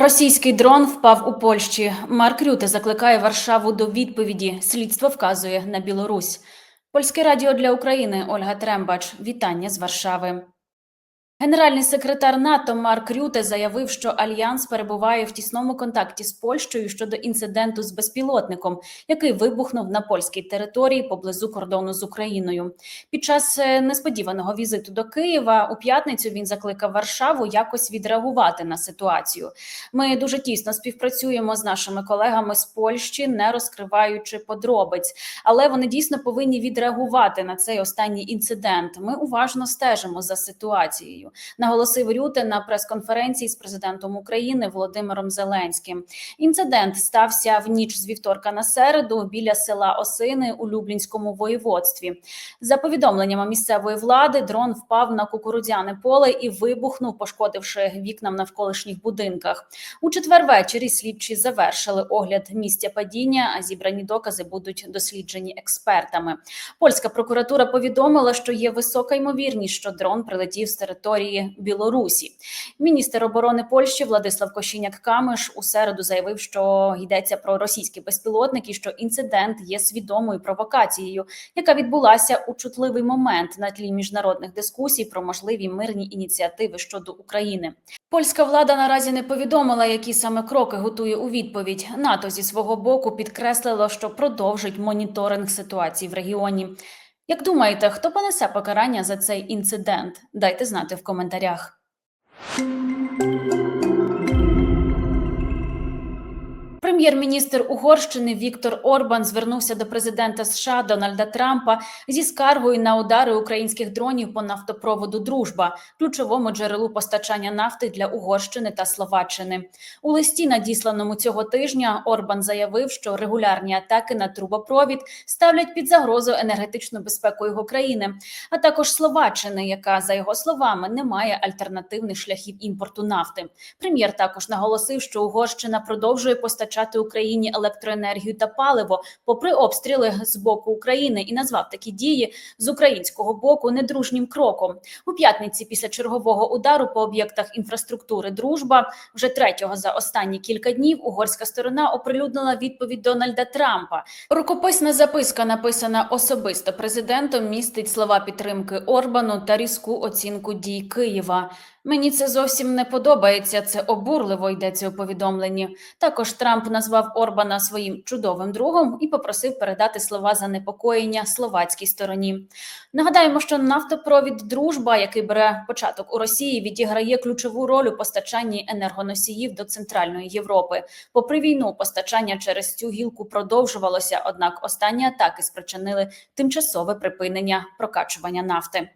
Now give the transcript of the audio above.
Російський дрон впав у Польщі. Марк Рюте закликає Варшаву до відповіді. Слідство вказує на Білорусь. Польське радіо для України Ольга Трембач. Вітання з Варшави. Генеральний секретар НАТО Марк Рюте заявив, що альянс перебуває в тісному контакті з Польщею щодо інциденту з безпілотником, який вибухнув на польській території поблизу кордону з Україною. Під час е, несподіваного візиту до Києва у п'ятницю він закликав Варшаву якось відреагувати на ситуацію. Ми дуже тісно співпрацюємо з нашими колегами з Польщі, не розкриваючи подробиць, але вони дійсно повинні відреагувати на цей останній інцидент. Ми уважно стежимо за ситуацією наголосив Рюте на прес-конференції з президентом України Володимиром Зеленським. Інцидент стався в ніч з вівторка на середу біля села Осини у Люблінському воєводстві. За повідомленнями місцевої влади, дрон впав на кукурудзяне поле і вибухнув, пошкодивши вікна в навколишніх будинках. У четвер ввечері слідчі завершили огляд місця падіння, а зібрані докази будуть досліджені експертами. Польська прокуратура повідомила, що є висока ймовірність, що дрон прилетів з території Білорусі. Міністр оборони Польщі Владислав Кощеняк-Камиш у середу заявив, що йдеться про російські безпілотники, що інцидент є свідомою провокацією, яка відбулася у чутливий момент на тлі міжнародних дискусій про можливі мирні ініціативи щодо України. Польська влада наразі не повідомила, які саме кроки готує у відповідь. НАТО зі свого боку підкреслило, що продовжить моніторинг ситуації в регіоні. Як думаєте, хто понесе покарання за цей інцидент? Дайте знати в коментарях. Прем'єр-міністр Угорщини Віктор Орбан звернувся до президента США Дональда Трампа зі скаргою на удари українських дронів по нафтопроводу Дружба, ключовому джерелу постачання нафти для Угорщини та Словаччини. У листі, надісланому цього тижня, Орбан заявив, що регулярні атаки на трубопровід ставлять під загрозу енергетичну безпеку його країни, а також Словаччини, яка за його словами не має альтернативних шляхів імпорту нафти. Прем'єр також наголосив, що Угорщина продовжує постачати Україні електроенергію та паливо, попри обстріли з боку України, і назвав такі дії з українського боку недружнім кроком. У п'ятниці після чергового удару по об'єктах інфраструктури Дружба вже третього за останні кілька днів угорська сторона оприлюднила відповідь Дональда Трампа. Рукописна записка, написана особисто президентом, містить слова підтримки Орбану та різку оцінку дій Києва. Мені це зовсім не подобається. Це обурливо йдеться у повідомленні. Також Трамп назвав Орбана своїм чудовим другом і попросив передати слова занепокоєння словацькій стороні. Нагадаємо, що нафтопровід Дружба, який бере початок у Росії, відіграє ключову роль у постачанні енергоносіїв до центральної Європи. Попри війну, постачання через цю гілку продовжувалося однак останні атаки спричинили тимчасове припинення прокачування нафти.